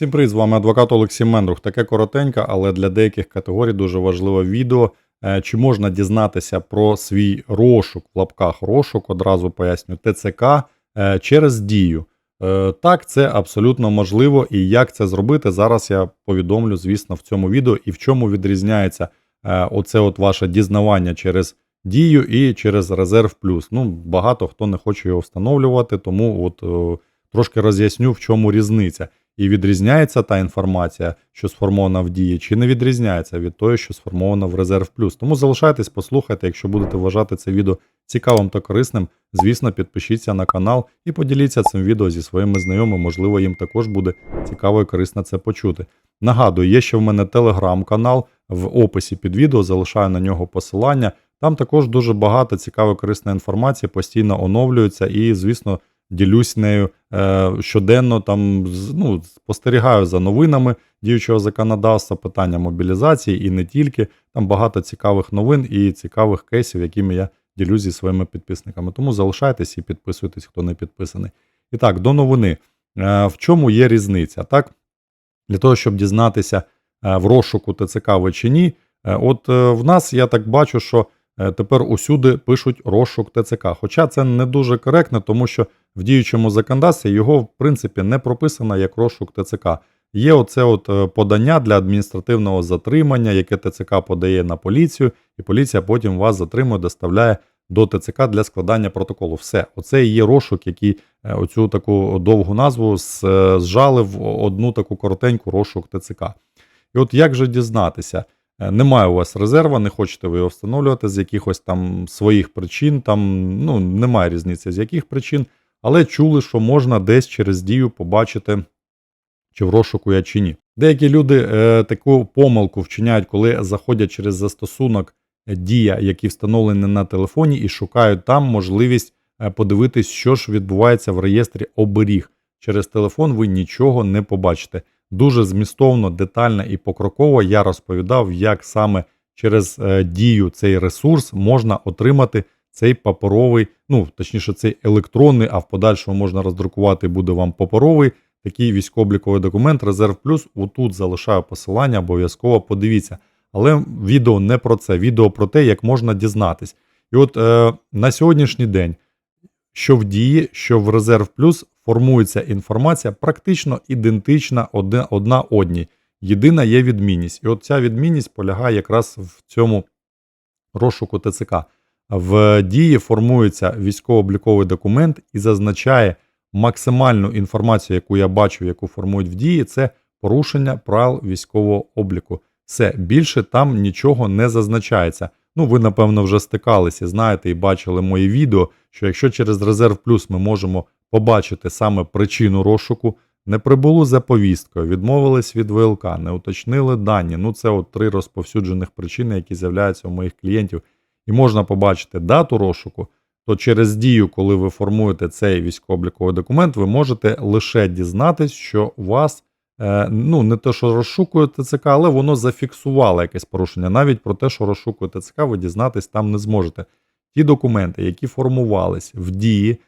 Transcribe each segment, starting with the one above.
Всім привіт, з вами адвокат Олексій Мендрух. Таке коротеньке, але для деяких категорій дуже важливе відео. Е, Чи можна дізнатися про свій розшук в лапках розшук, одразу поясню, ТЦК е, через дію. Е, Так, це абсолютно можливо, і як це зробити, зараз я повідомлю, звісно, в цьому відео і в чому відрізняється оце от ваше дізнавання через дію і через резерв плюс. Ну, багато хто не хоче його встановлювати, тому от трошки роз'ясню, в чому різниця. І відрізняється та інформація, що сформована в дії, чи не відрізняється від тої, що сформована в резерв плюс. Тому залишайтесь, послухайте. Якщо будете вважати це відео цікавим та корисним, звісно, підпишіться на канал і поділіться цим відео зі своїми знайомими. Можливо, їм також буде цікаво і корисно це почути. Нагадую, є ще в мене телеграм-канал в описі під відео, залишаю на нього посилання. Там також дуже багато цікавої корисної інформації, постійно оновлюється і, звісно, ділюсь нею е, щоденно. Там ну, спостерігаю за новинами діючого законодавства, питання мобілізації і не тільки. Там багато цікавих новин і цікавих кейсів, якими я ділюсь зі своїми підписниками. Тому залишайтесь і підписуйтесь, хто не підписаний. І так, до новини. Е, в чому є різниця? Так, для того, щоб дізнатися е, в розшуку ТЦК ви чи ні. Е, От е, в нас я так бачу, що тепер усюди пишуть розшук ТЦК. Хоча це не дуже коректно, тому що в діючому законодавстві його в принципі не прописано як розшук ТЦК. Є оце от е, подання для адміністративного затримання, яке ТЦК подає на поліцію, і поліція потім вас затримує, доставляє до ТЦК для складання протоколу. Все, оце і є розшук, який е, оцю таку довгу назву е, зжали в одну таку коротеньку розшук ТЦК. І от як же дізнатися? Е, Немає у вас резерва, не хочете ви його встановлювати з якихось там своїх причин, там ну немає різниці з яких причин, але чули, що можна десь через дію побачити, чи в розшуку я чи ні. Деякі люди е, таку помилку вчиняють, коли заходять через застосунок е, дія, який встановлений на телефоні, і шукають там можливість е, подивитись, що ж відбувається в реєстрі оберіг. Через телефон ви нічого не побачите. Дуже змістовно, детально і покроково я розповідав, як саме через е, дію цей ресурс можна отримати цей паперовий, ну точніше, цей електронний, а в подальшому можна роздрукувати буде вам паперовий такий військово-обліковий документ Резерв Плюс. Отут залишаю посилання, обов'язково подивіться. Але відео не про це, відео про те, як можна дізнатись. І от е, на сьогоднішній день, що в дії, що в Резерв Плюс формується інформація практично ідентична одна, одній. Єдина є відмінність. І от ця відмінність полягає якраз в цьому розшуку ТЦК. В дії формується військово-обліковий документ і зазначає максимальну інформацію, яку я бачу, яку формують в дії, це порушення правил військового обліку. Все більше там нічого не зазначається. Ну, ви, напевно, вже стикалися, знаєте і бачили мої відео, що якщо через резерв плюс ми можемо побачити саме причину розшуку, не прибуло за повісткою, відмовились від ВЛК, не уточнили дані. Ну, це от три розповсюджених причини, які з'являються у моїх клієнтів. І можна побачити дату розшуку, то через дію, коли ви формуєте цей військово-обліковий документ, ви можете лише дізнатись, що у вас е, ну не те, що розшукує ТЦК, але воно зафіксувало якесь порушення. Навіть про те, що розшукує ТЦК, ви дізнатись там не зможете. Ті документи, які формувались в дії,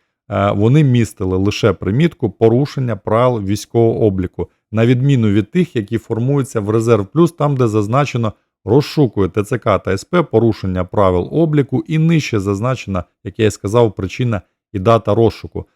вони містили лише примітку порушення правил військового обліку, на відміну від тих, які формуються в резерв плюс, там, де зазначено розшукує ТЦК та СП порушення правил обліку і нижче зазначена, як я і сказав, причина і дата розшуку.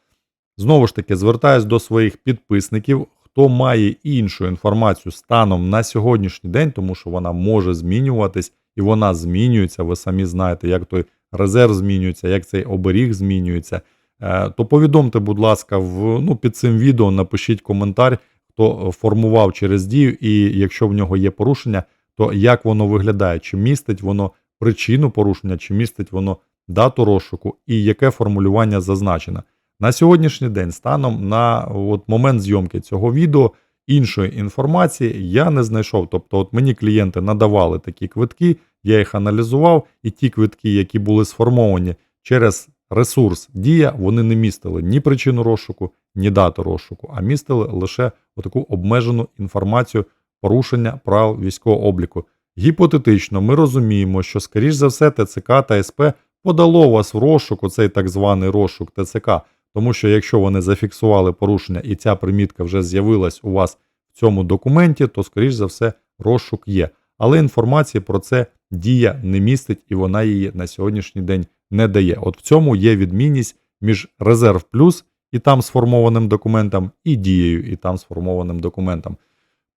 Знову ж таки, звертаюсь до своїх підписників, хто має іншу інформацію станом на сьогоднішній день, тому що вона може змінюватись і вона змінюється. Ви самі знаєте, як той резерв змінюється, як цей оберіг змінюється. Е, То повідомте, будь ласка, в, ну, під цим відео напишіть коментар, хто формував через дію, і якщо в нього є порушення, то як воно виглядає? Чи містить воно причину порушення, чи містить воно дату розшуку, і яке формулювання зазначено? На сьогоднішній день, станом на от момент зйомки цього відео, іншої інформації я не знайшов. Тобто, от мені клієнти надавали такі квитки, я їх аналізував, і ті квитки, які були сформовані через ресурс дія, вони не містили ні причину розшуку, ні дату розшуку, а містили лише таку обмежену інформацію порушення правил військового обліку. Гіпотетично, ми розуміємо, що, скоріш за все, ТЦК та СП подало вас в розшук, оцей так званий розшук ТЦК, тому що якщо вони зафіксували порушення і ця примітка вже з'явилась у вас в цьому документі, то, скоріш за все, розшук є. Але інформації про це дія не містить і вона її на сьогоднішній день не дає. От в цьому є відмінність між резерв плюс і там сформованим документом, і дією, і там сформованим документом.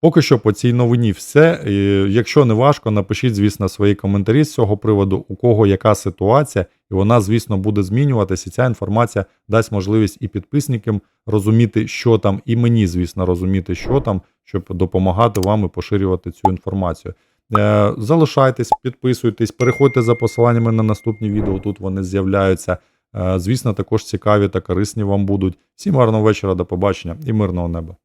Поки що по цій новині все. Якщо не важко, напишіть, звісно, свої коментарі з цього приводу, у кого яка ситуація, і вона, звісно, буде змінюватися. Ця інформація дасть можливість і підписникам розуміти, що там, і мені, звісно, розуміти, що там, щоб допомагати вам і поширювати цю інформацію. Е, Залишайтесь, підписуйтесь, переходьте за посиланнями на наступні відео. Тут вони з'являються. Е, Звісно, також цікаві та корисні вам будуть. Всім гарного вечора, до побачення і мирного неба.